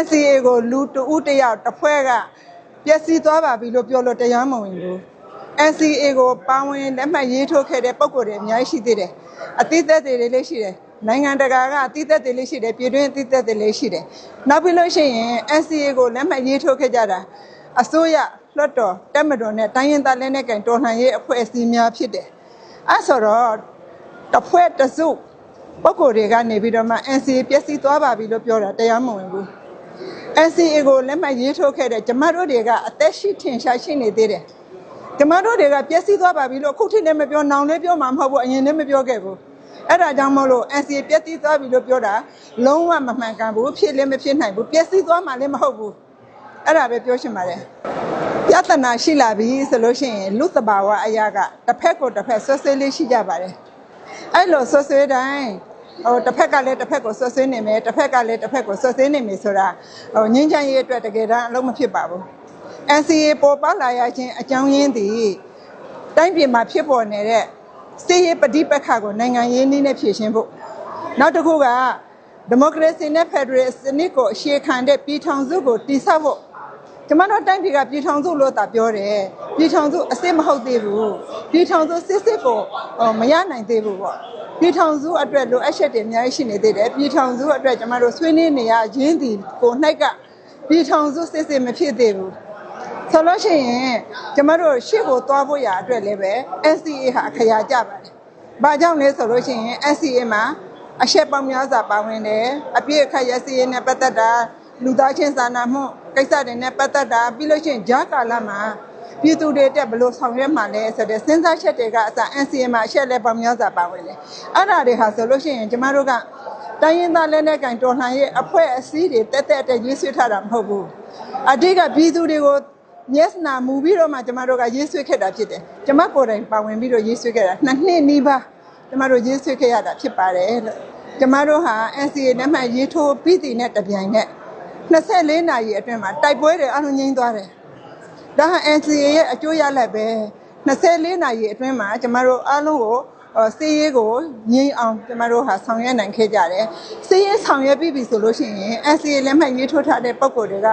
NCA ကိုလူတဦးတစ်ယောက်တစ်ဖွဲ့ကပျက်စီးသွားပါပြီလို့ပြောလို့တရားမဝင်ဘူး NCA ကိုပါဝင်လက်မှတ်ရေးထိုးခဲ့တဲ့ပုံကိုယ်တွေအများကြီးရှိသေးတယ်အတိအသက်တွေလည်းရှိတယ်နိုင်ငံတကာကအတိအသက်တွေလည်းရှိတယ်ပြည်တွင်းအတိအသက်တွေလည်းရှိတယ်နောက်ပြီးလို့ရှိရင် NCA ကိုလက်မှတ်ရေးထိုးခဲ့ကြတာအစိုးရလွှတ်တော်တက်မတော်နဲ့တိုင်းရင်းသားလက်နက်ကိုင်တော်လှန်ရေးအဖွဲ့အစည်းများဖြစ်တယ်အဲဆိုတော့တစ်ဖွဲ့တစ်စုပုံကိုယ်တွေကနေပြီးတော့မှ NCA ပျက်စီးသွားပါပြီလို့ပြောတာတရားမဝင်ဘူး NCA ကိုလက်မှတ်ရေးထိုးခဲ့တဲ့ကျမတို့တွေကအသက်ရှိထင်ရှားရှိနေသေးတယ်။ကျမတို့တွေကပျက်စီးသွားပါပြီလို့အခုထိလည်းမပြောနောင်လည်းပြောမှာမဟုတ်ဘူးအရင်လည်းမပြောခဲ့ဘူး။အဲ့ဒါကြောင့်မို့လို့ NCA ပျက်စီးသွားပြီလို့ပြောတာလုံးဝမမှန်ကန်ဘူးဖြစ်လည်းမဖြစ်နိုင်ဘူးပျက်စီးသွားမှလည်းမဟုတ်ဘူး။အဲ့ဒါပဲပြောချင်ပါတယ်။ပြဿနာရှိလာပြီဆိုလို့ရှိရင်လူသဘာဝအရာကတစ်ဖက်ကိုတစ်ဖက်ဆွဆွဲလေးရှိကြပါတယ်။အဲ့လိုဆွဆွဲတိုင်း ဟိုတစ်ဖက်ကလည်းတစ်ဖက်ကိုဆွဆွဲနေမယ်တစ်ဖက်ကလည်းတစ်ဖက်ကိုဆွဆွဲနေမယ်ဆိုတာဟိုငင်းချမ်းရေးအတွက်တကယ်တမ်းအလုံးမဖြစ်ပါဘူး NCA ပေါ်ပေါက်လာရခြင်းအကြောင်းရင်းသည်တိုင်းပြည်မှာဖြစ်ပေါ်နေတဲ့စစ်ရေးပဋိပက္ခကိုနိုင်ငံရေးနည်းနဲ့ဖြေရှင်းဖို့နောက်တစ်ခုကဒီမိုကရေစီနဲ့ဖက်ဒရယ်စနစ်ကိုအခြေခံတဲ့ပြည်ထောင်စုကိုတည်ဆောက်ဖို့ကျမတို့တိုင်းပြည်ကပြည်ထောင်စုလို့သာပြောတယ်ပြည်ထောင်စုအစ်စ်မဟုတ်သေးဘူးပြည်ထောင်စုစစ်စစ်ကိုဟိုမရနိုင်သေးဘူးပေါ့ ပြည်ထောင်စုအတွက်လိုအပ်ချက်တွေအများကြီးရှိနေသေးတယ်ပြည်ထောင်စုအတွက်ကျမတို့ဆွေးနွေးနေရရင်းဒီကိုနှိုက်ကပြည်ထောင်စုစစ်စစ်မဖြစ်သေးဘူးဆိုလို့ရှိရင်ကျမတို့ရှေ့ကိုသွားဖို့ရအတွက်လည်းပဲ NCA ဟာအခရာကြပါတယ်။ဘာကြောင့်လဲဆိုလို့ရှိရင် NCA မှာအချက်ပေါင်းများစွာပါဝင်တယ်။အပြည့်အခက်ရစီရေးနဲ့ပတ်သက်တာလူသားချင်းစာနာမှုကိစ္စတွေနဲ့ပတ်သက်တာပြီးလို့ရှိရင်ဂျာကာလမှာ ပြည်သူတွေတက်ဘယ်လို့ဆောင်ရွက်မှာလဲဆိုတဲ့စဉ်းစားချက်တွေကအစ NCA မှာအချက်လက်ပေါင်းများစွာပါဝင်တယ်။အဲ့ဒါတွေဟာဆိုလို့ရှိရင်ကျမတို့ကတိုင်းရင်းသားလက်နက်ကင်တော်လှန်ရေးအဖွဲ့အစည်းတွေတက်တက်တက်ရေးဆွဲထားတာမဟုတ်ဘူး။အတိတ်ကပြည်သူတွေကိုမျက်နှာမူပြီးတော့မှကျမတို့ကရေးဆွဲခဲ့တာဖြစ်တယ်။ကျမကိုယ်တိုင်ပါဝင်ပြီးတော့ရေးဆွဲခဲ့တာနှစ်နှစ်နီးပါးကျမတို့ရေးဆွဲခဲ့ရတာဖြစ်ပါတယ်လို့။ကျမတို့ဟာ NCA နဲ့မှရေးထိုးပြီးတည်နဲ့တပြိုင်နက်24နာရီအတွင်းမှာတိုက်ပွဲတွေအလုံးငိမ့်သွားတယ်။ ဒါဟာ NCA ရဲ့အကျိုးရလဒ်ပဲ24နာရီအတွင်းမှာကျမတို့အားလုံးကိုအော်စီးရေးကိုငြိမ်းအောင်ကျမတို့ဟာဆောင်ရွက်နိုင်ခဲ့ကြတယ်။စီးရေးဆောင်ရွက်ပြီးပြီဆိုလို့ရှိရင် NCA လက်မှတ်ရေးထိုးထားတဲ့ပုံကိုယ်တွေက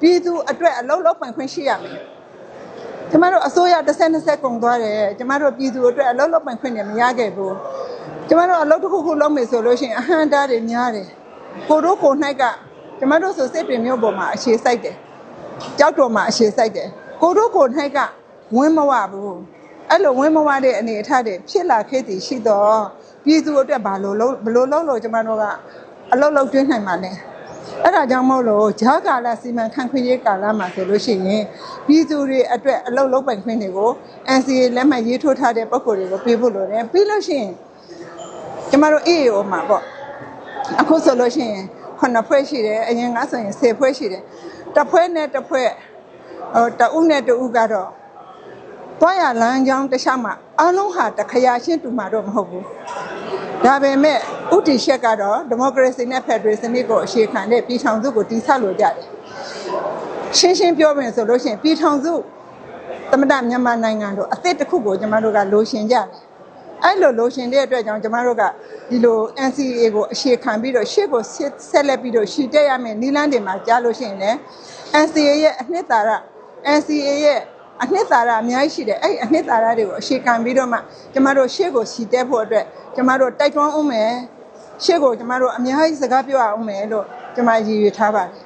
ပြည်သူအတွက်အလုံးလုံးပိုင်ခွင့်ရှိရမယ်။ကျမတို့အစိုးရတစ်ဆက်နှစ်ဆက်ကုန်သွားတယ်။ကျမတို့ပြည်သူအတွက်အလုံးလုံးပိုင်ခွင့်တွေမရခဲ့ဘူး။ကျမတို့အလုပ်တစ်ခုခုလုပ်မယ်ဆိုလို့ရှိရင်အဟန့်တားတွေများတယ်။ကိုတို့ကို၌ကကျမတို့ဆိုစစ်ပင်မျိုးပေါ်မှာအခြေစိုက်တယ်။ကြောက်တော်မှာအခြေစိုက်တယ်။ ကိုတို့ကို၌ကဝင်းမဝဘူး။အဲ့လိုဝင်းမဝတဲ့အနေအထားတွေဖြစ်လာခဲ့သည်ရှိတော့ပြည်သူအတွက်ဘာလို့လုံးဘလို့လုံးလို့ကျမတို့ကအလုပ်လုပ်တွင်းနိုင်မှာလဲ။အဲ့ဒါကြောင့်မို့လို့ဂျာကာလစီမံခန့်ခွဲရေးကာလမှာဆိုလို့ရှိရင်ပြည်သူတွေအတွက်အလုပ်လုပ်ပိုင်ခွင့်တွေကို NCA လက်မှတ်ရေးထိုးထားတဲ့ပုံကိုယ်တွေကိုပေးဖို့လိုတယ်ပြီးလို့ရှိရင်ကျမတို့ EAO မှာပေါ့အခုဆိုလို့ရှိရင်ခုနှစ်ဖွဲ့ရှိတယ်အရင်ကဆိုရင်10ဖွဲ့ရှိတယ်တစ်ဖွဲ့နဲ့တစ်ဖွဲ့ ဟိုတဦးနဲ့တဦးကတော့တွားရလမ်းကြောင်းတစ်လျှောက်မှာအလုံးဟာတခရာချင်းတူမှာတော့မဟုတ်ဘူးဒါပေမဲ့ဥတီရှက်ကတော့ဒီမိုကရေစီနဲ့ဖက်ဒရယ်စနစ်ကိုအခြေခံတဲ့ပြည်ထောင်စုကိုတည်ဆောက်လိုကြတယ်ရှင်းရှင်းပြောမယ်ဆိုလို့ရှိရင်ပြည်ထောင်စုသမ္မတမြန်မာနိုင်ငံတို့အသစ်တစ်ခုကိုကျမတို့ကလိုရှင်ကြတယ်အဲ့လိုလိုရှင်တဲ့အတွက်ကြောင့်ကျမတို့ကဒီလို NCA ကိုအခြေခံပြီးတော့ရှေ့ကိုဆက်ဆက်လက်ပြီးတော့ရှီတက်ရမယ်နီလန်းတင်မှာကြားလို့ရှိရင်လည်း NCA ရဲ့အနှစ်သာရ NCA ရဲ့အနှစ်သာရအများကြီးရှိတယ်အဲ့ဒီအနှစ်သာရတွေကိုအခြေခံပြီးတော့မှကျမတို့ရှေ့ကိုရှီတက်ဖို့အတွက်ကျမတို့တိုက်တွန်းအောင်မယ်ရှေ့ကိုကျမတို့အများကြီးစကားပြောအောင်မယ်လို့ကျမရည်ရွယ်ထားပါတယ်